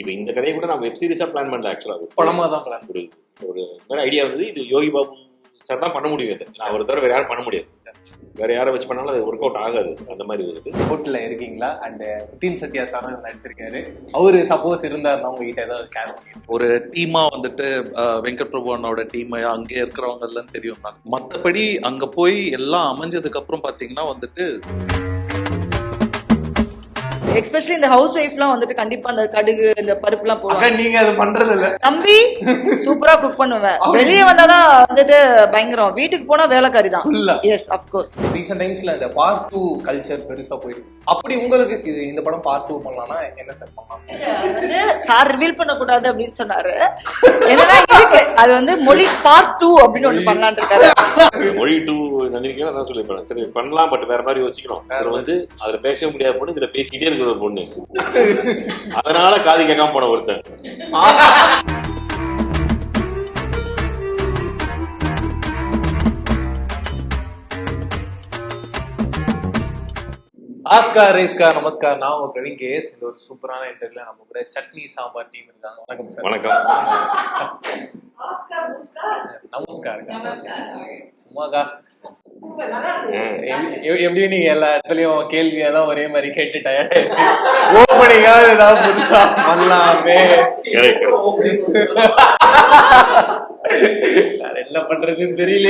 இப்போ இந்த கதையை கூட நான் வெப் சீரிஸா பிளான் பண்ணல ஆக்சுவலா படமா தான் பிளான் ஒரு ஒரு மாதிரி ஐடியா இருந்தது இது யோகி பாபு சார் தான் பண்ண முடியும் இது. நான் ஒரு தடவை வேற யாரும் பண்ண முடியாது. வேற யாரை வச்சு பண்ணாலும் அது ஒர்க் அவுட் ஆகாது. அந்த மாதிரி இது கோர்ட்ல இருக்கீங்களா? அண்ட் நிதின் சத்யா சாரும் நடிச்சிருக்காரு. அவரு சப்போஸ் இருந்தாருன்னா உங்ககிட்ட ஏதாவது ஷேர் பண்ணி ஒரு டீமா வந்துட்டு வெங்கட் பிரபு அண்ணாவோட டீம் அங்கே இருக்கிறவங்க எல்லாம் தெரியும் மற்றபடி அங்க போய் எல்லாம் அமைஞ்சதுக்கு அப்புறம் பாத்தீங்கன்னா வந்துட்டு எஸ்பெஷலி இந்த ஹவுஸ் ஒய்ஃப்லாம் வந்துட்டு கண்டிப்பா அந்த கடுகு இந்த பருப்புலாம் போடுவாங்க. நீங்க அது பண்றது இல்ல தம்பி சூப்பரா குக் பண்ணுவேன். வெளியே வந்தாதான் வந்துட்டு பயங்கரம். வீட்டுக்கு போனா வேலைக்காரி தான்? எஸ் அப்கோர்ஸ் ரீசெண்ட் டைம்ஸ்ல இந்த பார்ட் டூ கல்ச்சர் பெருசா போயிருக்கு அப்படி உங்களுக்கு இது இந்த படம் பார்ட் டூ பண்ணலாம்னா என்ன சார் பண்ணலாம்? வந்து சார் ரிவீல் பண்ணக்கூடாது அப்படின்னு சொன்னாரு. என்னன்னா இருக்கு. அது வந்து மொழி பார்ட் டூ அப்படின்னு பண்ணலான்னு இருக்காரு. மொழி டூ நந்தினிக்கு தான் சொல்லியிருப்பேன் சரி பண்ணலாம் பட் வேற மாதிரி யோசிக்கணும். அதுல வந்து அதுல பேசவே முடியாத பொண்ணு இதுல பேசிக்கிட்டே ஒரு பொண்ணு. அதனால காது கேட்காம போன ஒருத்தன். ஆஸ்கார் ரேஸ்கார் நமஸ்கார். நான் உங்க பிரவீன் கேஸ் இந்த ஒரு சூப்பரான இன்டர்வியூல நம்ம கூட சட்னி சாம்பார் டீம் இருக்காங்க. வணக்கம் சார். வணக்கம். நமஸ்கார். சும்மாக்கா. எப்படி நீங்க எல்லா இடத்துலயும் கேள்வி எல்லாம் ஒரே மாதிரி கேட்டு டயர்ட் ஓப்பனிங்காவது ஏதாவது புதுசா பண்ணலாமே. என்ன பண்றதுன்னு தெரியல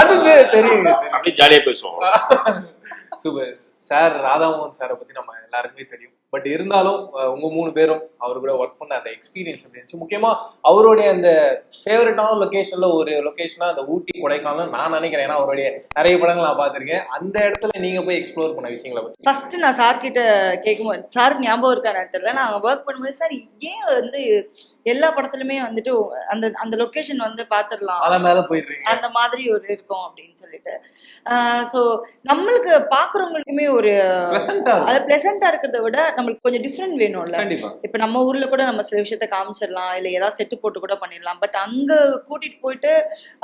அது தெ- தெரியுங்க அப்படியே ஜாலியா பேசுவோம் சூப்பர். சார் ராதாமோகன் சாரை பத்தி நம்ம எல்லாருக்குமே தெரியும். பட் இருந்தாலும் உங்க மூணு பேரும் அவர் கூட ஒர்க் பண்ண அந்த எக்ஸ்பீரியன்ஸ் எப்படி இருந்துச்சு. முக்கியமா அவருடைய அந்த ஃபேவரட்டான லொகேஷன்ல ஒரு லொகேஷனா அந்த ஊட்டி கொடைக்கானல் நான் நினைக்கிறேன். ஏன்னா அவருடைய நிறைய படங்கள் நான் பார்த்திருக்கேன். அந்த இடத்துல நீங்க போய் எக்ஸ்ப்ளோர் பண்ண விஷயங்களை பத்தி. ஃபர்ஸ்ட் நான் சார் கிட்ட கேட்கும்போது சாருக்கு ஞாபகம் இருக்கான்னு தெரியல. நான் ஒர்க் பண்ணும்போது சார் ஏன் வந்து எல்லா படத்துலயுமே வந்துட்டு அந்த அந்த லொகேஷன் வந்து பாத்துடலாம் மலை மேல போயிடுறீங்க. அந்த மாதிரி ஒரு இருக்கும் அப்படின்னு சொல்லிட்டு. ஸோ நம்மளுக்கு பாக்குறவங்களுக்குமே ஒரு அது பிளசண்டா இருக்கிறத விட நம்மளுக்கு கொஞ்சம் டிஃப்ரெண்ட் வேணும்ல. இப்ப நம்ம ஊர்ல கூட நம்ம சில விஷயத்த காமிச்சிடலாம் இல்ல ஏதாவது செட்டு போட்டு கூட பண்ணிடலாம். பட் அங்க கூட்டிட்டு போயிட்டு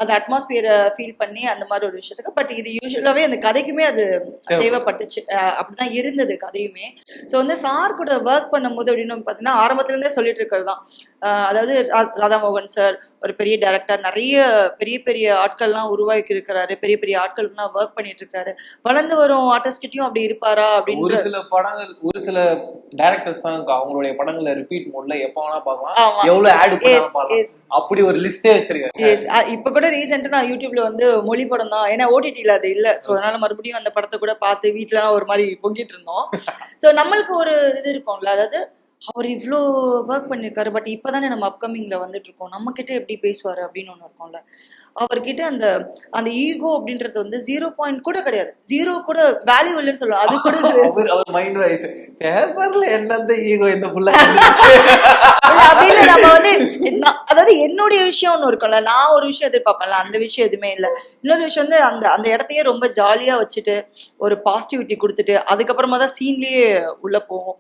அந்த அட்மாஸ்பியரை ஃபீல் பண்ணி அந்த மாதிரி ஒரு விஷயத்துக்கு பட் இது யூஸ்வலாவே அந்த கதைக்குமே அது தேவைப்பட்டுச்சு. அப்படிதான் இருந்தது கதையுமே. ஸோ வந்து சார் கூட ஒர்க் பண்ணும்போது அப்படின்னு பார்த்தீங்கன்னா ஆரம்பத்துல இருந்தே சொல்லிட்டு இருக்கிறது தான். அதாவது ராதாமோகன் சார் ஒரு பெரிய டைரக்டர் நிறைய பெரிய பெரிய ஆட்கள்லாம் உருவாக்கி இருக்கிறாரு. பெரிய பெரிய ஆட்கள்லாம் ஒர்க் பண்ணிட்டு இருக்காரு வளர்ந்து வரும் ஆர்டிஸ்ட்கிட்டயும் அப்படி இருப்பாரா ஒரு அப்படின்னு சில படங்கள் ஒரு சில டைரக்டர்ஸ் தான் அவங்களுடைய படங்களை ரிப்பீட் மோட்ல எப்ப வேணா பார்க்கலாம். எவ்வளவு ஆட் பண்ணாலும். அப்படி ஒரு லிஸ்டே வச்சிருக்காங்க. இப்ப கூட ரீசெண்டா நான் யூடியூப்ல வந்து மொழி படம் தான். ஏன்னா ஓடிடில அது இல்ல. சோ அதனால மறுபடியும் அந்த படத்தை கூட பார்த்து வீட்ல ஒரு மாதிரி பொங்கிட்டு இருந்தோம். சோ நம்மளுக்கு ஒரு இது இருக்கும்ல. அதாவது அவர் இவ்ளோ ஒர்க் பண்ணிருக்காரு பட் இப்பதானே நம்ம அப்கமிங்ல வந்துட்டு இருக்கோம் நம்ம கிட்ட எப்படி பேசுவாரு அப்படின்னு ஒண்ணு இருக்கும்ல. அவர்கிட்ட அந்த அந்த ஈகோ அப்படின்றது வந்து ஜீரோ பாயிண்ட் கூட கிடையாது. ஜீரோ கூட வேல்யூ இல்லைன்னு சொல்லுவோம் அது கூட. அவர் மைண்ட் வைஸ் பேப்பர்ல என்னந்த ஈகோ இந்த புள்ள இல்ல, அப்படி இல்ல. நம்ம வந்து அதாவது என்னுடைய விஷயம் ஒண்ணு இருக்கும்ல. நான் ஒரு விஷயம் எதிர்பார்ப்பேன்ல. அந்த விஷயம் எதுவுமே இல்ல. இன்னொரு விஷயம் வந்து அந்த அந்த இடத்தையே ரொம்ப ஜாலியா வச்சுட்டு ஒரு பாசிட்டிவிட்டி கொடுத்துட்டு அதுக்கப்புறமா தான் சீன்லயே உள்ள போவோம்.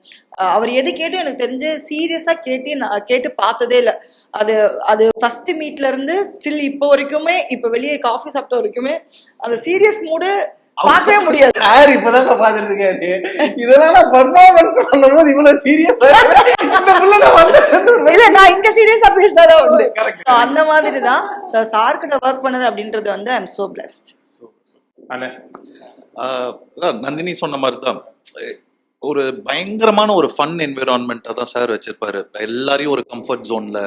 அவர் எது கேட்டும் எனக்கு தெரிஞ்சு சீரியஸா கேட்டு நான் கேட்டு பார்த்ததே இல்ல. அது அது ஃபர்ஸ்ட் மீட்ல இருந்து ஸ்டில் இப்போ வரைக்குமே இப்போ வெளியே காஃபி சாப்பிட்ட வரைக்குமே அந்த சீரியஸ் மூடு பார்க்கவே முடியாது. யார் இப்பதான் பாத்துட்டு இருக்காரு? இதெல்லாம் நான் பர்ஃபார்மன்ஸ் பண்ணும்போது இவ்வளவு சீரியஸா இல்ல நான் இங்க சீரியஸா பேசினாதான் உண்டு. அந்த மாதிரி தான் சார் கிட்ட ஒர்க் பண்ணது அப்படின்றது வந்து I am so blessed Nandini சொன்ன மாதிரி தான் ஒரு பயங்கரமான ஒரு ஃபன் என்விரான்மெண்ட்டாக தான் சார் வச்சிருப்பாரு. எல்லாரையும் ஒரு கம்ஃபர்ட் ஜோன்ல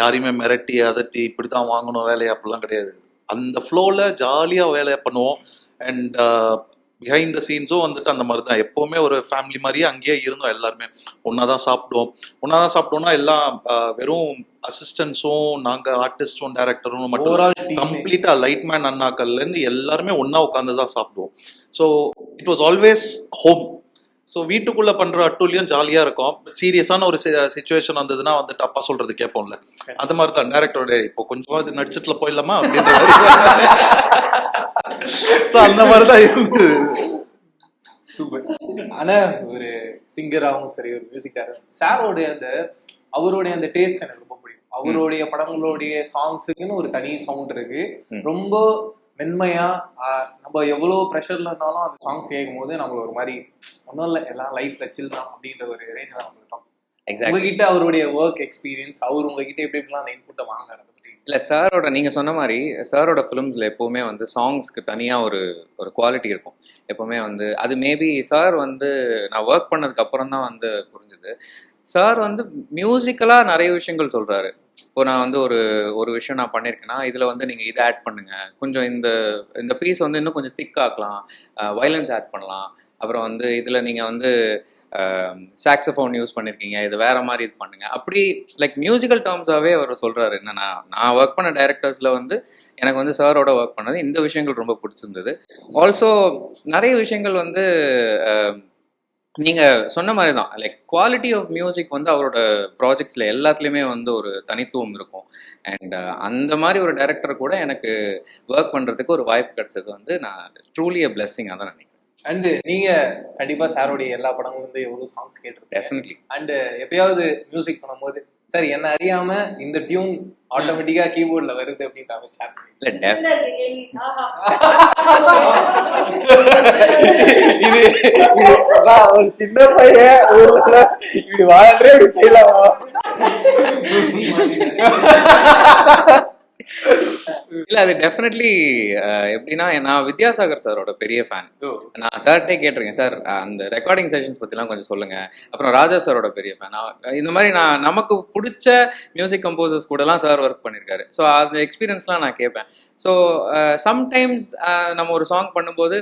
யாரையுமே மிரட்டி அதட்டி இப்படி தான் வாங்கணும் வேலையை அப்படிலாம் கிடையாது. அந்த ஃப்ளோவில் ஜாலியாக வேலையை பண்ணுவோம். அண்ட் பிஹைண்ட் த சீன்ஸும் வந்துட்டு அந்த மாதிரி தான். எப்போவுமே ஒரு ஃபேமிலி மாதிரியே அங்கேயே இருந்தோம் எல்லாருமே. ஒன்றா தான் சாப்பிடுவோம் ஒன்றா தான் சாப்பிட்டோம்னா எல்லாம் வெறும் அசிஸ்டன்ஸும் நாங்கள் ஆர்டிஸ்டும் டேரக்டரும் மட்டும் இல்ல. ஓவரால் டீம் கம்ப்ளீட்டா லைட் மேன் அண்ணாக்கள்ல இருந்து எல்லாருமே ஒண்ணா உட்காந்து தான் சாப்பிடுவோம். So it was always home so வீட்டுக்குள்ள பண்ற அட்டூழியம் ஜாலியா இருக்கும். சீரியஸான ஒரு சுச்சுவேஷன் வந்ததுன்னா வந்துட்டு அப்பா சொல்றது கேட்போம்ல அந்த மாதிரி தான் டேரக்டரோட இப்போ கொஞ்சமா இது நடிச்சிட்டுல போயிடலாமா? அப்படின்ற ஸோ அந்த மாதிரி தான் இருந்தது. சூப்பர் ஆனா ஒரு சிங்கராகவும் சரி ஒரு மியூசிக் டேரக்டர் சாரோடைய அந்த அவருடைய அந்த டேஸ்ட் எனக்கு ரொம்ப பிடிக்கும். அவருடைய படங்களுடைய சாங்ஸுக்குன்னு ஒரு தனி சவுண்ட் இருக்கு. ரொம்ப மென்மையா நம்ம எவ்வளவு ப்ரெஷர்ல இருந்தாலும் அந்த சாங்ஸ் கேட்கும் போது நம்மள ஒரு மாதிரி ஒன்றும் இல்லை எல்லாம் லைஃப்ல சில் தான் அப்படின்ற ஒரு ரேஞ்ச் தான் நம்மளுக்கு உங்ககிட்ட அவருடைய ஒர்க் எக்ஸ்பீரியன்ஸ் அவர் உங்ககிட்ட எப்படி எப்படிலாம் அந்த இன்புட்டை பத்தி? இல்ல சாரோட நீங்க சொன்ன மாதிரி சாரோட ஃபிலிம்ஸ்ல எப்பவுமே வந்து சாங்ஸ்க்கு தனியா ஒரு ஒரு குவாலிட்டி இருக்கும். எப்பவுமே வந்து அது மேபி சார் வந்து நான் ஒர்க் பண்ணதுக்கு அப்புறம் தான் வந்து புரிஞ்சுது. சார் வந்து மியூசிக்கலா நிறைய விஷயங்கள் சொல்றாரு. இப்போ நான் வந்து ஒரு ஒரு விஷயம் நான் பண்ணியிருக்கேன்னா இதில் வந்து நீங்கள் இதை ஆட் பண்ணுங்க. கொஞ்சம் இந்த இந்த பீஸ் வந்து இன்னும் கொஞ்சம் திக் ஆக்கலாம். வயலன்ஸ் ஆட் பண்ணலாம். அப்புறம் வந்து இதில் நீங்கள் வந்து சாக்ஸஃபோன் யூஸ் பண்ணியிருக்கீங்க இது வேற மாதிரி இது பண்ணுங்க. அப்படி லைக் மியூசிக்கல் டேர்ம்ஸாகவே அவர் சொல்கிறாரு என்னன்னா நான் ஒர்க் பண்ண டைரக்டர்ஸில் வந்து எனக்கு வந்து சாரோட ஒர்க் பண்ணது. இந்த விஷயங்கள் ரொம்ப பிடிச்சிருந்தது. ஆல்சோ நிறைய விஷயங்கள் வந்து நீங்க சொன்ன மாதிரி தான் லைக் குவாலிட்டி ஆஃப் மியூசிக் வந்து அவரோட ப்ராஜெக்ட்ஸ்ல எல்லாத்துலேயுமே வந்து ஒரு தனித்துவம் இருக்கும். அண்ட் அந்த மாதிரி ஒரு டைரக்டர் கூட எனக்கு ஒர்க் பண்றதுக்கு ஒரு வாய்ப்பு கிடைச்சது வந்து நான் ட்ரூலி அ பிளெஸ்ஸிங்காக தான் நினைக்கிறேன். அண்ட் நீங்க கண்டிப்பா சாரோடைய எல்லா படங்களும் வந்து எவ்வளவு சாங்ஸ் கேட்டிருக்கேன் டெஃபினெட்லி அண்ட் எப்பயாவது மியூசிக் பண்ணும்போது சார் என்ன அறியாம இந்த டியூன் ஆட்டோமேட்டிக்கா கீபோர்ட்ல வருது அப்படின்னு ஷேர் இல்லை டெஃப் இது ஒரு சின்ன பையன் இப்படி வாழ்றே இப்படி செய்யலாமா? இல்ல அது டெஃபினெட்லி எப்படின்னா நான் வித்யாசாகர் சாரோட பெரிய ஃபேன் நான் சார்ட்டே கேட்டிருக்கேன். சார் அந்த ரெக்கார்டிங் செஷன்ஸ் பத்திலாம் கொஞ்சம் சொல்லுங்க. அப்புறம் ராஜா சாரோட பெரிய ஃபேன் இந்த மாதிரி நான் நமக்கு பிடிச்ச மியூசிக் கம்போசர்ஸ் கூடலாம் சார் ஒர்க் பண்ணியிருக்காரு ஸோ அந்த எக்ஸ்பீரியன்ஸ்லாம் நான் கேட்பேன் ஸோ சம்டைம்ஸ் நம்ம ஒரு சாங் பண்ணும்போது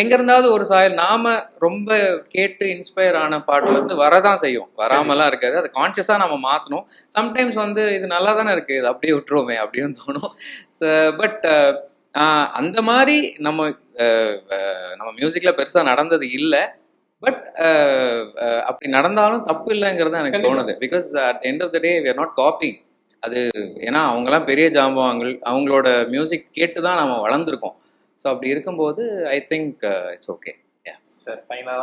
எங்க இருந்தாவது ஒரு சாயல் நாம ரொம்ப கேட்டு இன்ஸ்பயர் ஆன பாட்டுல இருந்து வரதான் செய்யும். வராமலாம் இருக்காது. அதை கான்சியஸா நம்ம மாத்தணும். சம்டைம்ஸ் வந்து இது நல்லா தானே இருக்கு. இது அப்படியே விட்டுருவோமே அப்படின்னு தோணும். பட் அந்த மாதிரி நம்ம நம்ம மியூசிக்ல பெருசா நடந்தது இல்லை. பட் அப்படி நடந்தாலும் தப்பு இல்லைங்கிறது எனக்கு. தோணுது. Because at end of the day we are not copying அது ஏன்னா அவங்கெல்லாம் பெரிய ஜாம்பவாங்கள் அவங்களோட மியூசிக் கேட்டு தான் நம்ம வளர்ந்துருக்கோம். ஸோ அப்படி இருக்கும்போது I think it's okay sir ஃபைனலா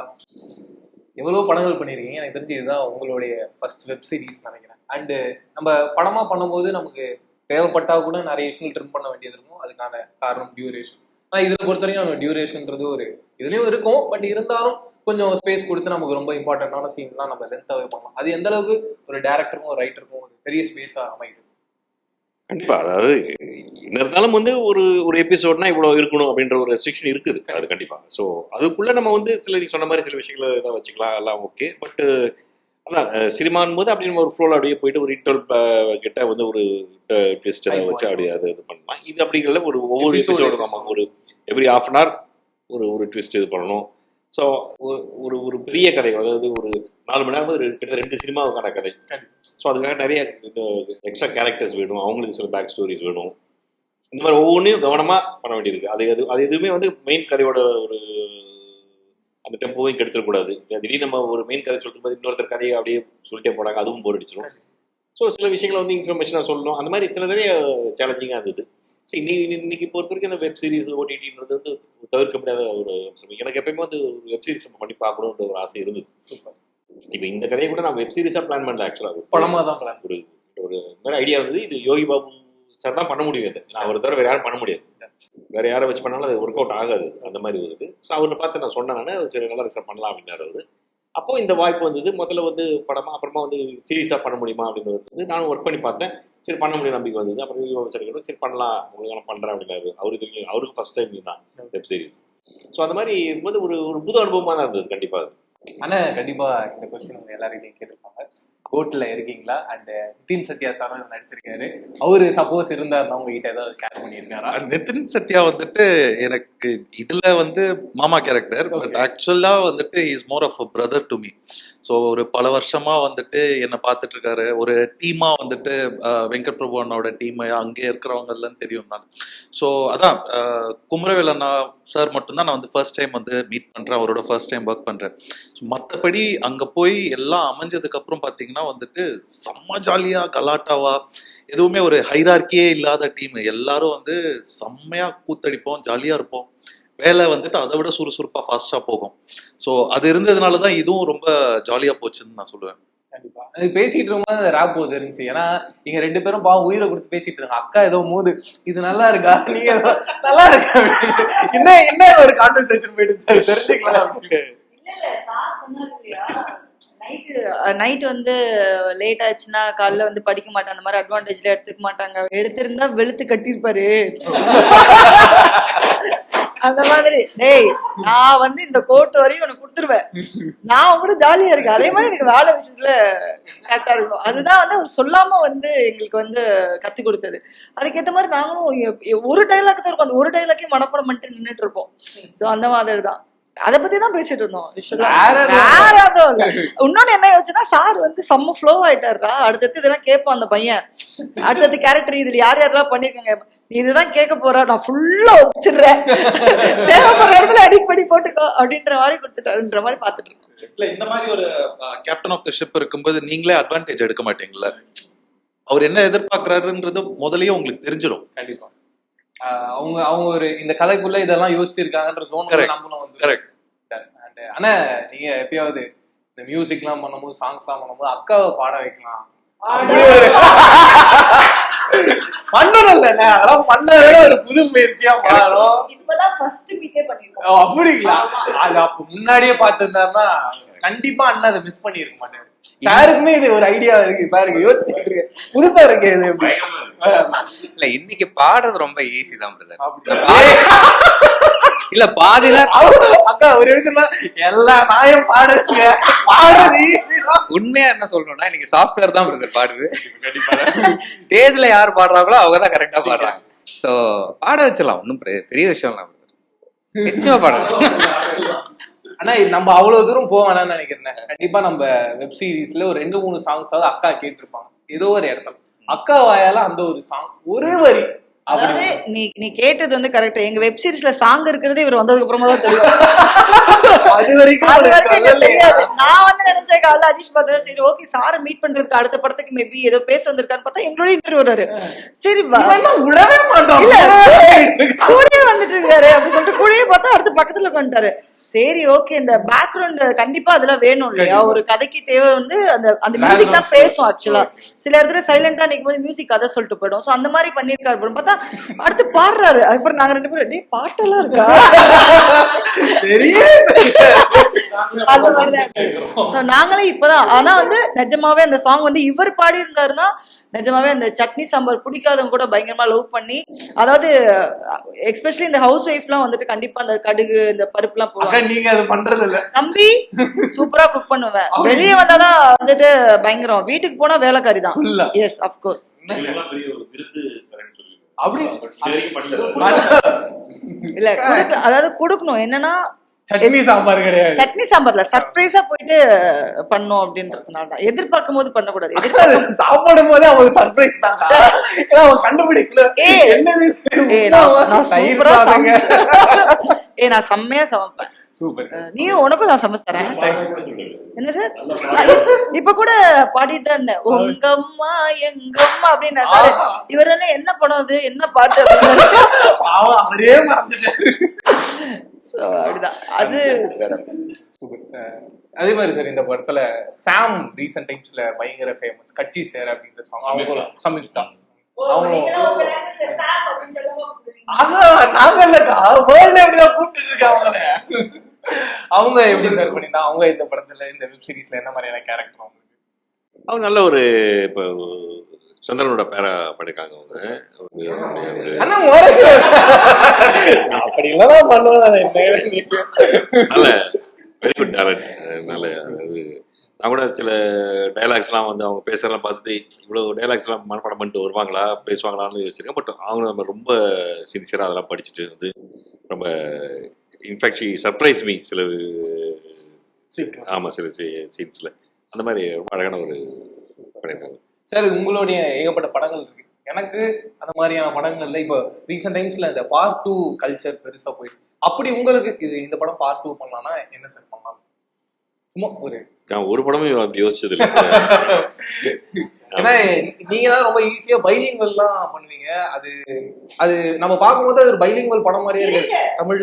எவ்வளவு படங்கள் பண்ணியிருக்கீங்க எனக்கு தெரிஞ்சு இதுதான் உங்களுடைய ஃபர்ஸ்ட் வெப் சீரிஸ் நினைக்கிறேன். அண்ட் நம்ம படமா பண்ணும்போது நமக்கு தேவைப்பட்டா கூட நிறைய விஷயங்கள் ட்ரிம் பண்ண வேண்டியது இருக்கும். அதுக்கான காரணம் டியூரேஷன் ஆனால் இதில் பொறுத்த வரைக்கும் நம்ம டியூரேஷன்றது ஒரு இதுலேயும் இருக்கும். பட் இருந்தாலும் கொஞ்சம் ஸ்பேஸ் கொடுத்து நமக்கு ரொம்ப இம்பார்ட்டன்டான சீன்லாம் நம்ம லென்த்தாவே பண்ணலாம். அது எந்த அளவுக்கு ஒரு டேரக்டருக்கும் ஒரு ரைட்டருக்கும் ஒரு பெரிய ஸ்பேஸா அமையுது? கண்டிப்பா. அதாவது இருந்தாலும் வந்து ஒரு ஒரு எபிசோட்னா இவ்வளவு இருக்கணும் அப்படின்ற ஒரு ரெஸ்ட்ரிக்ஷன் இருக்குது. அது கண்டிப்பா. ஸோ அதுக்குள்ள நம்ம வந்து சில நீ சொன்ன மாதிரி சில விஷயங்களை இதாக வச்சுக்கலாம். எல்லாம் ஓகே பட் அதான் சினிமான் போது அப்படின்னு ஒரு ஃப்ளோல அப்படியே போயிட்டு ஒரு இன்டர்வல் கிட்ட வந்து ஒரு ட்விஸ்ட் Time வச்சு. அப்படியே அது இது பண்ணலாம். இது அப்படிங்கிறத ஒரு ஒவ்வொரு எபிசோடு. நம்ம ஒரு எவ்ரி ஹாஃப் அன் ஹவர் ஒரு ஒரு ட்விஸ்ட் இது பண்ணணும். ஸோ ஒரு ஒரு பெரிய கதை அதாவது ஒரு நாலு மணி நேரம் ஒரு கிட்ட ரெண்டு சினிமாவுக்கான கதை. ஸோ அதுக்காக நிறைய எக்ஸ்ட்ரா கேரக்டர்ஸ் வேணும். அவங்களுக்கு சில பேக் ஸ்டோரிஸ் வேணும். இந்த மாதிரி ஒவ்வொன்றையும் கவனமாக பண்ண வேண்டியிருக்கு. அது அது அது எதுவுமே வந்து மெயின் கதையோட ஒரு அந்த டெம்போவையும் கெடுத்துடக்கூடாது திடீர்னு நம்ம ஒரு மெயின் கதை சொல்லும் போது இன்னொருத்தர் கதையை அப்படியே சொல்லிட்டே போனாங்க அதுவும் போர் அடிச்சிடும் ஸோ சில விஷயங்களை வந்து இன்ஃபர்மேஷனாக சொல்லணும். அந்த மாதிரி சில நிறைய சேலஞ்சிங்காக இருந்தது. ஸோ இன்னைக்கு இன்னைக்கு பொறுத்த வரைக்கும் இந்த வெப் சீரிஸ் ஓடிடின்றது வந்து தவிர்க்க முடியாத ஒரு அம்சம் எனக்கு எப்பயுமே வந்து வெப் சீரிஸ் நம்ம பண்ணி பார்க்கணுன்ற ஒரு ஆசை இருந்தது. இப்போ இந்த கதையை கூட நான் வெப் சீரிஸாக பிளான் பண்ணல ஆக்சுவலாக படமா தான் பிளான் ஒரு ஒரு மாதிரி ஐடியா இருந்தது. இது யோகி பாபு சார் தான் பண்ண முடியும் இது நான் அவரை தவிர வேற யாரும் பண்ண முடியாது. வேற யாரை வச்சு பண்ணாலும் அது ஒர்க் அவுட் ஆகாது. அந்த மாதிரி வருது ஸோ அவரை பார்த்து நான் சொன்னேன் நான் சரி நல்லா இருக்கு சார் பண்ணலாம் அப்படின்னாரு அவரு. அப்போ இந்த வாய்ப்பு வந்தது. முதல்ல வந்து படமா அப்புறமா வந்து சீரியஸாக பண்ண முடியுமா அப்படின்னு வந்து நானும் ஒர்க் பண்ணி பார்த்தேன். சரி பண்ண முடியும் நம்பிக்கை வந்தது. அப்புறம் யோகி கூட சரி பண்ணலாம். உங்களுக்கு நான் பண்ணுறேன் அப்படின்னாரு. அவருக்கு தெரியும் அவருக்கு ஃபர்ஸ்ட் டைம் தான் வெப் சீரிஸ் ஸோ அந்த மாதிரி இருக்கும்போது ஒரு ஒரு புது அனுபவமாக தான் இருந்தது. கண்டிப்பாக அது. ஆனா கண்டிப்பா இந்த கொஸ்டின் உங்க எல்லாருக்கிட்டையும் கேட்டிருப்பாங்க. கோர்ட்ல இருக்கீங்களா? அண்ட் நிதின் சத்யா சாரும் நடிச்சிருக்காரு. அவரு சப்போஸ் இருந்தாருன்னா உங்ககிட்ட ஏதாவது ஷேர் பண்ணியிருக்காரா? நிதின் சத்யா வந்துட்டு எனக்கு இதுல வந்து மாமா கேரக்டர் பட். ஆக்சுவலா வந்துட்டு is more of brother to me so ஒரு பல வருஷமா வந்துட்டு என்னை பார்த்துட்டு இருக்காரு. ஒரு டீமா வந்துட்டு வெங்கட் பிரபு அண்ணாவோட டீம் அங்கே இருக்கிறவங்க எல்லாம் தெரியும் நான். ஸோ அதான் அஹ், குமரவேல் அண்ணா சார் மட்டும்தான் நான் வந்து ஃபர்ஸ்ட் டைம் வந்து மீட் பண்றேன். அவரோட ஃபர்ஸ்ட் டைம் ஒர்க் பண்றேன். மற்றபடி அங்க போய் எல்லாம் அமைஞ்சதுக்கு அப்புறம் பார்த்தீங்கன்னா வந்துட்டு செம்ம ஜாலியா கலாட்டாவா எதுவுமே ஒரு ஹைரார்க்கியே இல்லாத டீம் எல்லாரும் வந்து செம்மையா கூத்தடிப்போம் ஜாலியா இருப்போம். வேலை வந்துட்டு அதை விட சுறுசுறுப்பா ஃபாஸ்டா போகும். ஸோ அது இருந்ததுனால தான் இதுவும் ரொம்ப ஜாலியா போச்சுன்னு நான் சொல்லுவேன். கண்டிப்பா. அது பேசிட்டு இருக்கும்போது அந்த ரேப் போது இருந்துச்சு. ஏன்னா நீங்க ரெண்டு பேரும் பாவம் உயிரை கொடுத்து பேசிட்டு இருக்காங்க. அக்கா ஏதோ மோது இது நல்லா இருக்கா? நீங்க நல்லா இருக்கா. என்ன என்ன ஒரு கான்வர்சேஷன் போயிடுச்சு. அது தெரிஞ்சுக்கலாம் அப்படின்னு. நைட்டு நைட் uh, வந்து லேட் ஆச்சுன்னா காலைல வந்து படிக்க மாட்டேன். அந்த மாதிரி அட்வான்டேஜ்ல எடுத்துக்க மாட்டாங்க. எடுத்திருந்தா வெளுத்து கட்டியிருப்பாரு. அந்த மாதிரி. டேய் நான் வந்து இந்த கோட்டு வரையும் உனக்கு கொடுத்துருவேன். நான் கூட ஜாலியா இருக்கேன். அதே மாதிரி எனக்கு வேலை விஷயத்துல கரெக்டா இருக்கும் அதுதான் வந்து அவர் சொல்லாம வந்து எங்களுக்கு வந்து கத்து கொடுத்தது. அதுக்கேத்த மாதிரி நாங்களும் ஒரு டைலாக் தான் இருக்கும். அந்த ஒரு டைலாக்கே மனப்படம் பண்ணிட்டு நின்னுட்டு இருப்போம். சோ அந்த மாதிரி தான் அதை பத்தி தான் பேசிட்டு இருந்தோம் இன்னொன்னு என்ன யோசிச்சுன்னா சார் வந்து செம்ம ஃப்ளோ ஆயிட்டாருடா. அடுத்தடுத்து இதெல்லாம் கேட்பான் அந்த பையன். அடுத்தடுத்து கேரக்டர் இதுல யார் யாரெல்லாம் பண்ணிருக்காங்க நீ இதுதான் கேட்க போற நான் ஃபுல்லா ஒப்பிச்சிடுறேன். தேவைப்படுற இடத்துல எடிட் பண்ணி போட்டுக்கோ அப்படின்ற மாதிரி கொடுத்துட்டாருன்ற மாதிரி பாத்துட்டு இருக்கோம் இல்ல இந்த மாதிரி ஒரு கேப்டன் ஆஃப் த ஷிப் இருக்கும்போது நீங்களே அட்வான்டேஜ் எடுக்க மாட்டீங்கல்ல? அவர் என்ன எதிர்பார்க்கறாருன்றது முதல்லயே உங்களுக்கு தெரிஞ்சிடும் கண்டிப்பா. அவங்க அவங்க ஒரு இந்த கதைக்குள்ள இதெல்லாம் யோசிச்சிருக்காங்கன்ற ஜோன். நம்மளும் வந்து. ஆனா நீங்க எப்பயாவது இந்த மியூசிக்லாம் பண்ணும்போது சாங்ஸ்லாம் பண்ணும்போது அக்காவை பாட வைக்கலாம். பண்ணணும் அதெல்லாம் பண்ணவே ஒரு புது முயற்சியா மாறும் இப்பதான் ஃபர்ஸ்ட் மீட்டே பண்ணிருக்கோம். அப்படிங்களா? அது அப்ப முன்னாடியே பார்த்திருந்தாருன்னா கண்டிப்பா அண்ணா அதை மிஸ் பண்ணிருக்க மாட்டாரு. யாருக்குமே இது ஒரு ஐடியா இருக்கு பாருங்க யோசிச்சுட்டு இருக்கு. புதுசா இருக்கு இது இல்ல இன்னைக்கு பாடுறது ரொம்ப ஈஸி தான் இல்ல பாதில அவரு அக்கா ஒரு எழுதுனா எல்லா நாயும் பாடுறீங்க பாடுறது. உண்மையா என்ன சொல்லணும்னா இன்னைக்கு சாஃப்ட்வேர் தான் பிரதர் பாடுது ஸ்டேஜ்ல யார் பாடுறாங்களோ அவங்க தான் கரெக்டா பாடுறாங்க. சோ பாட வச்சிடலாம். ஒன்றும் பெரிய விஷயம் இல்லை. brother. நிச்சயமா பாடலாம் ஆனா நம்ம அவ்வளவு தூரம் போக வேணாம்னு நினைக்கிறேன். கண்டிப்பா நம்ம வெப் சீரிஸ்ல ஒரு ரெண்டு மூணு சாங்ஸாவது அக்கா கேட்டிருப்பாங்க. ஏதோ ஒரு இடத்துல. அக்கா வாயால அந்த ஒரு சாங் ஒரே வரி. அதாவது நீ நீ கேட்டது வந்து கரெக்ட் எங்க வெப் சீரிஸ்ல சாங் இருக்கிறது இவர் வந்ததுக்கு அப்புறமா தான் தெரியும். அது வரைக்கும் அது வரைக்கும் எனக்கு. தெரியாது. நான் வந்து நினைச்சேன் காலைல அஜீஷ் பார்த்தா சரி ஓகே சாரை மீட் பண்றதுக்கு அடுத்த படத்துக்கு மேபி ஏதோ பேச வந்திருக்கான்னு பார்த்தா எங்களோட இன்டர்வியூ வர்றாரு சரி விடவே மாட்டான். கூடயே வந்துட்டு இருக்காரு அப்படின்னு சொல்லிட்டு கூடயே பார்த்தா அடுத்து பக்கத்துல உட்காந்துட்டாரு. சரி ஓகே இந்த பேக்ரவுண்ட் கண்டிப்பா அதெல்லாம் வேணும் இல்லையா? ஒரு கதைக்கு தேவை வந்து அந்த அந்த மியூசிக் தான் பேசும் ஆக்சுவலா சில இடத்துல சைலண்டா நிற்கும் போது மியூசிக் கதை சொல்லிட்டு போயிடும். சோ அந்த மாதிரி பண்ணிருக்காரு அப்புறம் பார்த்தா அடுத்து பாடுறாரு. அதுக்கப்புறம் நாங்க ரெண்டு பேரும் டேய் பாட்டெல்லாம் இருக்கா? அந்த மாதிரிதான் சோ நாங்களே இப்பதான். ஆனா வந்து நிஜமாவே அந்த சாங் வந்து இவர் பாடி இருந்தாருன்னா நிஜமாவே அந்த சட்னி சாம்பார் பிடிக்காதவங்க கூட பயங்கரமா லவ் பண்ணி அதாவது எஸ்பெஷலி இந்த ஹவுஸ் ஒய்ஃப்லாம் வந்துட்டு கண்டிப்பா அந்த கடுகு இந்த பருப்புலாம் அக்கா போடுவாங்க. நீங்க அது பண்றது இல்ல தம்பி சூப்பரா குக் பண்ணுவேன் வெளியே வந்தாதான் வந்துட்டு பயங்கரம். வீட்டுக்கு போனா வேலைக்காரி தான். எஸ் அஃப்கோர்ஸ் இல்ல அதாவது குடுக்கணும். என்னன்னா சட்னி சாம்பார் கிடையாது. சட்னி சாம்பார்ல சர்ப்ரைஸா போயிட்டு பண்ணோம் அப்படின்றதுனால தான். எதிர்பார்க்கும் போது பண்ணக்கூடாது எதிர்பார்க்கும் சாப்பிடும் போதே அவங்களுக்கு சர்ப்ரைஸ் தாங்க ஏன்னா அவன் கண்டுபிடிக்கல. ஏய், நான் செம்மையா சமைப்பேன். நீயும் உனக்கும் நான் சமைச்சு தரேன். என்ன சார்? இப்ப கூட பாடிட்டு தான் இருந்தேன். உங்கம்மா எங்கம்மா அப்படின்னு சார் இவர் என்ன என்ன படம் அது? என்ன பாட்டு அப்படின்னு. அப்படிதான். அது சூப்பர் அதே மாதிரி சார் இந்த படத்துல சாம் ரீசெண்ட் டைம்ஸ்ல பயங்கர ஃபேமஸ் கட்சி சேர் அப்படின்ற சாங் அவங்க சம்யுக்தா அவங்க எப்படி சார் பண்ணிருந்தா அவங்க இந்த படத்துல இந்த வெப் சீரிஸ்ல என்ன மாதிரியான கேரக்டர் அவங்க அவங்க நல்ல ஒரு இப்போ சந்திரனோட பேரா பண்ணிருக்காங்க அவங்க. அப்படி வெரி குட் டேலண்ட் நல்ல அது நான் கூட சில டைலாக்ஸ்லாம் வந்து அவங்க பேசுறதெல்லாம் பார்த்துட்டு இவ்வளோ டைலாக்ஸ்லாம் மனப்பாடம் பண்ணிட்டு வருவாங்களா பேசுவாங்களான்னு யோசிச்சிருக்கேன். பட் அவங்க நம்ம ரொம்ப சின்சியராக அதெல்லாம் படிச்சுட்டு வந்து ரொம்ப இன்ஃபேக்ட் ஷி சர்ப்ரைஸ் மீ சில ஆமாம் சில சீன்ஸில் அந்த மாதிரி ரொம்ப அழகான ஒரு பண்ணியிருக்காங்க சார் உங்களுடைய ஏகப்பட்ட படங்கள் இருக்கு. எனக்கு அந்த மாதிரியான படங்கள்ல இப்போ ரீசெண்ட் டைம்ஸ்ல இந்த பார்ட் டூ கல்ச்சர் பெருசா போயிருக்கு அப்படி உங்களுக்கு இது இந்த படம் பார்ட் டூ பண்ணலாம்னா என்ன சார் பண்ணலாம்? சும்மா ஒரு நான் ஒரு படமும் அப்படி யோசிச்சது இல்லை ஏன்னா நீங்க தான் ரொம்ப ஈஸியா பைலிங்கல்லாம் பண்ணுவீங்க. அது அது நம்ம பார்க்கும்போது அது ஒரு பைலிங்கல் படம் மாதிரியே இருக்கு. தமிழ்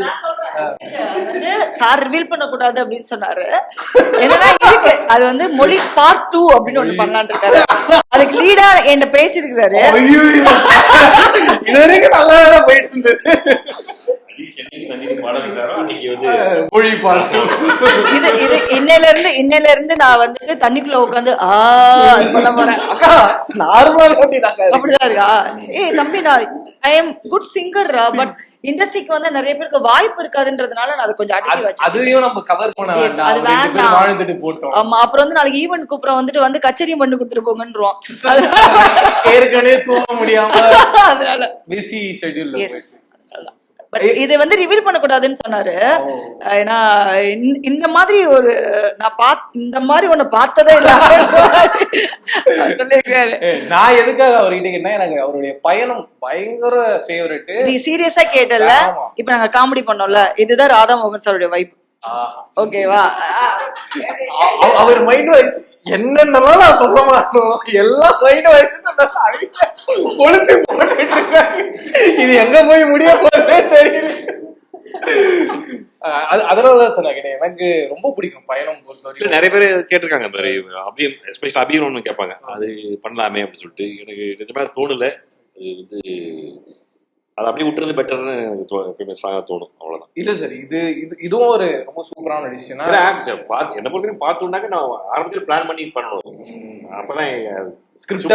வந்து சார் ரிவீல் பண்ணக்கூடாது அப்படின்னு சொன்னாரு. என்னன்னா இதுக்கு அது வந்து மொழி பார்ட் டூ அப்படின்னு ஒண்ணு பண்ணலாம்னு இருக்காரு. அதுக்கு லீடா என்கிட்ட பேசியிருக்கிறாரு. நல்லா தான் போயிட்டு இருந்தது. அன்னைக்கு வந்து மொழி பார்த்து இது இது இன்னையில இருந்து இன்னையில இருந்து நான் வந்துட்டு தண்ணிக்குள்ள உட்காந்து ஆ அது பண்ண போறேன். அக்கா நார்மல் நாங்க அப்படிதான் இருக்கா? ஏய் தம்பி நான் I am good singer but இண்டஸ்ட்ரிக்கு வந்து நிறைய பேருக்கு வாய்ப்பு இருக்காதுன்றதுனால நான் அதை கொஞ்சம் அடக்கி வச்சேன் அதையும் நம்ம கவர் பண்ண Yes, வேண்டாம் அது வேண்டாம். வாழ்ந்துட்டு போட்டோம். ஆமா அப்புறம் வந்து நாளைக்கு ஈவென்ட் கூப்பிட வந்துட்டு வந்து கச்சேரி பண்ணி அதனால ஏற்கனவே தூங்க முடியாம அதனால. பிஸி ஷெட்யூல்ல எஸ் பட் இது வந்து ரிவீல் பண்ணக்கூடாதுன்னு சொன்னாரு. ஏன்னா இந்த- மாதிரி ஒரு நான் பாத் இந்த மாதிரி ஒண்ணு பார்த்ததே இல்ல. சொல்லியிருக்காரு. நான் எதுக்காக அவர்கிட்ட கேட்டேன் எனக்கு அவருடைய பயணம் பயங்கர ஃபேவரட் நீ சீரியஸா கேட்டல. இப்ப நாங்க காமெடி பண்ணோம்ல. இதுதான் ராதா மோகன் சாருடைய வைப் ஓகேவா அவர் மைண்ட் வைஸ் என்னென்னலாம் நான் சொல்ல மாட்டோம்? எல்லா மைண்ட் வைஸ் கொளுத்து போட்டுட்டு இருக்காங்க இது எங்க போய் முடிய போறதே தெரியல. அது- அதனாலதான் சார் நான் கேட்டேன். எனக்கு ரொம்ப பிடிக்கும் பயணம் பொறுத்தவரைக்கும் நிறைய பேர் கேட்டிருக்காங்க இந்த அபியம் எஸ்பெஷல் அபியம் ஒன்று கேட்பாங்க. அது பண்ணலாமே அப்படின்னு சொல்லிட்டு எனக்கு நிஜமா தோணல. அது வந்து அது அப்படியே விட்டுறது பெட்டர்னு எனக்கு எப்பயுமே ஸ்ட்ராங்காக தோணும். அவ்வளோதான் இல்ல சார் இது இது இதுவும் ஒரு ரொம்ப சூப்பரான டிசிஷனா பார்த்து என்னை பொறுத்தவரைக்கும் பார்த்தோம்னாக்க நான் ஆரம்பத்தில் பிளான் பண்ணி பண்ணணும். அப்பதான்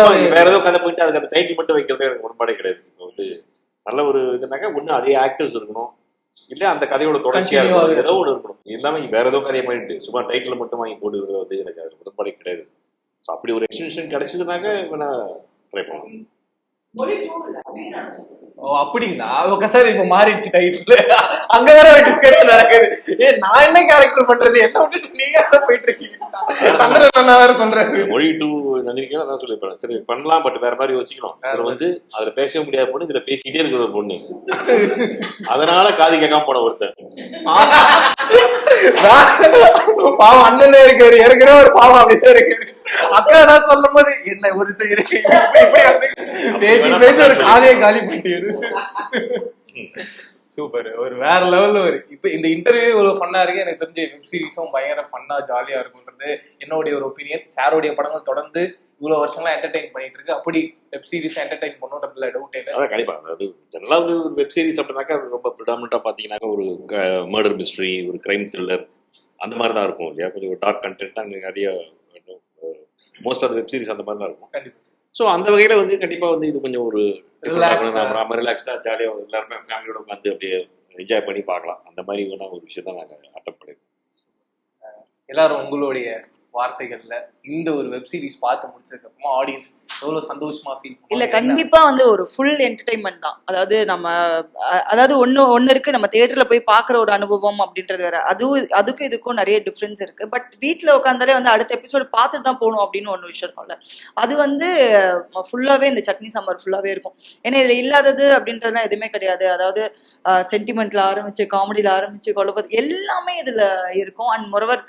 ஆவே- வேற ஏதோ கதை போயிட்டு அதுக்கு அந்த டைட்டில் மட்டும் வைக்கிறது எனக்கு உடன்பாடே கிடையாது. இப்போ வந்து நல்ல ஒரு இதுனாக்கா ஒன்று அதே ஆக்டர்ஸ் இருக்கணும். இல்ல அந்த கதையோட தொடர்ச்சியா இருக்கணும். ஏதோ ஒன்று இருக்கணும். இல்லாம வேற ஏதோ கதையை பண்ணிட்டு சும்மா டைட்டில் மட்டும் வாங்கி போட்டுக்கிறது வந்து எனக்கு அது உடன்பாடே கிடையாது. ஸோ அப்படி ஒரு எக்ஸ்டென்ஷன் கிடைச்சதுனாக்க வேணா ட்ரை பண்ணலாம். ஓ அப்படிங்களா? ஓகே சார் இப்ப மாறிடுச்சு டைட்டில் அங்க வேற டிஸ்கஷன் நடக்குது. ஏ நான் என்ன கேரக்டர் பண்றது? என்ன விட்டுட்டு நீங்க அதை போயிட்டு இருக்கீங்க. சந்திரன் வேற பண்றாரு. மொழி டூ நந்தினிக்கா நான் சொல்லியிருப்பேன் சரி பண்ணலாம் பட் வேற மாதிரி யோசிக்கணும். அதுல வந்து அதுல பேசவே முடியாத பொண்ணு இதுல பேசிக்கிட்டே இருக்கிற ஒரு பொண்ணு. அதனால காது கேட்காம போன ஒருத்தன். பாவம் அண்ணனே இருக்காரு. ஏற்கனவே ஒரு பாவம் அப்படிதான் இருக்காரு. அக்கா நான் சொல்லும் போது என்ன ஒருத்தர் இருக்கு பேசி பேசி ஒரு காதையை காலி பண்ணிடு. சூப்பர். ஒரு வேற லெவல்ல ஒரு இப்ப இந்த இன்டர்வியூ இவ்வளவு ஃபன்னா இருக்கு. எனக்கு தெரிஞ்ச வெப் சீரிஸும் பயங்கர ஃபன்னா ஜாலியா இருக்கும்ன்றது என்னுடைய ஒரு ஒப்பீனியன் சாரோடைய படங்கள் தொடர்ந்து இவ்வளவு வருஷங்களா என்டர்டைன் பண்ணிட்டு இருக்கு. அப்படி வெப் சீரிஸ் என்டர்டைன் பண்ணுன்றதுல டவுட் இல்லை அதான் கண்டிப்பா. அதாவது ஜெனரலா வந்து ஒரு வெப் சீரிஸ் அப்படின்னாக்கா ரொம்ப ப்ரிடாமினா பாத்தீங்கன்னாக்கா ஒரு மர்டர் மிஸ்ட்ரி ஒரு கிரைம் த்ரில்லர் அந்த மாதிரி தான் இருக்கும் இல்லையா? கொஞ்சம் டார்க் கண்டென்ட் தான் நிறைய மோஸ்ட் ஆஃப் வெப் சீரிஸ் அந்த மாதிரி தான் இருக்கும். கண்டிப்பா. ஸோ அந்த வகையில வந்து கண்டிப்பா வந்து இது கொஞ்சம் ஒரு. நம்ம ரிலாக்ஸ்டா ஜாலியா எல்லாருமே ஃபேமிலியோட உட்காந்து அப்படியே என்ஜாய் பண்ணி பார்க்கலாம். அந்த மாதிரி வேணா ஒரு விஷயம் தான் நாங்கள் அட்டம் பண்ணிருக்கோம் எல்லாரும் உங்களுடைய வார்த்தைகள்ல இந்த ஒரு வெப் சீரிஸ் பார்த்து முடிச்சதுக்கு அப்புறமா ஆடியன்ஸ் எவ்வளவு சந்தோஷமா ஃபீல் இல்ல கண்டிப்பா வந்து ஒரு ஃபுல் என்டர்டைன்மெண்ட் தான். அதாவது நம்ம அதாவது ஒண்ணு ஒண்ணு இருக்கு நம்ம தியேட்டர்ல போய் பாக்குற ஒரு அனுபவம் அப்படின்றது வேற. அதுவும் அதுக்கும் இதுக்கும் நிறைய டிஃபரன்ஸ் இருக்கு. பட் வீட்டுல உட்காந்தாலே வந்து அடுத்த எபிசோடு பார்த்துட்டு தான் போகணும் அப்படின்னு ஒன்று விஷயம் இருக்கும்ல. அது வந்து ஃபுல்லாவே இந்த சட்னி சாம்பார் ஃபுல்லாவே இருக்கும். ஏன்னா இதுல இல்லாதது அப்படின்றதுலாம் எதுவுமே கிடையாது. அதாவது சென்டிமெண்ட்ல ஆரம்பிச்சு காமெடியில ஆரம்பிச்சு கொலபதி எல்லாமே இதுல இருக்கும். அண்ட் மொரவர்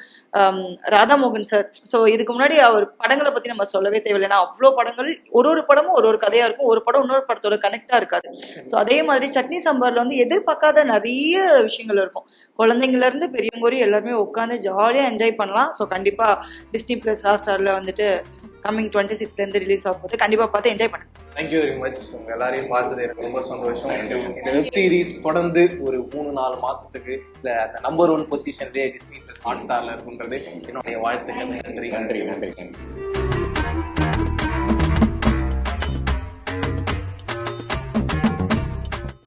ராதாமோகன் சார் ஸோ இதுக்கு முன்னாடி அவர் படங்களை பத்தி நம்ம சொல்லவே தேவையில்லைன்னா அவ்வளோ படங்கள் ஒரு ஒரு படமும் ஒரு ஒரு கதையா இருக்கும் ஒரு படம் இன்னொரு படத்தோட கனெக்டா இருக்காது. ஸோ அதே மாதிரி சட்னி சாம்பார்ல வந்து எதிர்பார்க்காத நிறைய விஷயங்கள் இருக்கும். குழந்தைங்கள்ல இருந்து பெரியவங்க வரையும் எல்லாருமே உட்காந்து ஜாலியா என்ஜாய் பண்ணலாம். ஸோ கண்டிப்பா டிஸ்னி பிளஸ் ஹாட் ஸ்டார்ல வந்துட்டு கம்மிங் டுவெண்ட்டி சிக்ஸ்ல இருந்து ரிலீஸ் ஆகும் போது கண்டிப்பா பார்த்து என்ஜாய் பண்ணுங்க. தேங்க்யூ வெரி மச் உங்க எல்லாரையும் பார்த்தது எனக்கு ரொம்ப சந்தோஷம். இந்த வெப் சீரிஸ் தொடர்ந்து ஒரு மூணு நாலு மாசத்துக்கு இல்ல அந்த நம்பர் ஒன் பொசிஷன்லேயே டிஸ்னி பிளஸ் ஹாட் ஸ்டார்ல இருக்குன்றது என்னுடைய வாழ்த்துக்கள். நன்றி. நன்றி. நன்றி.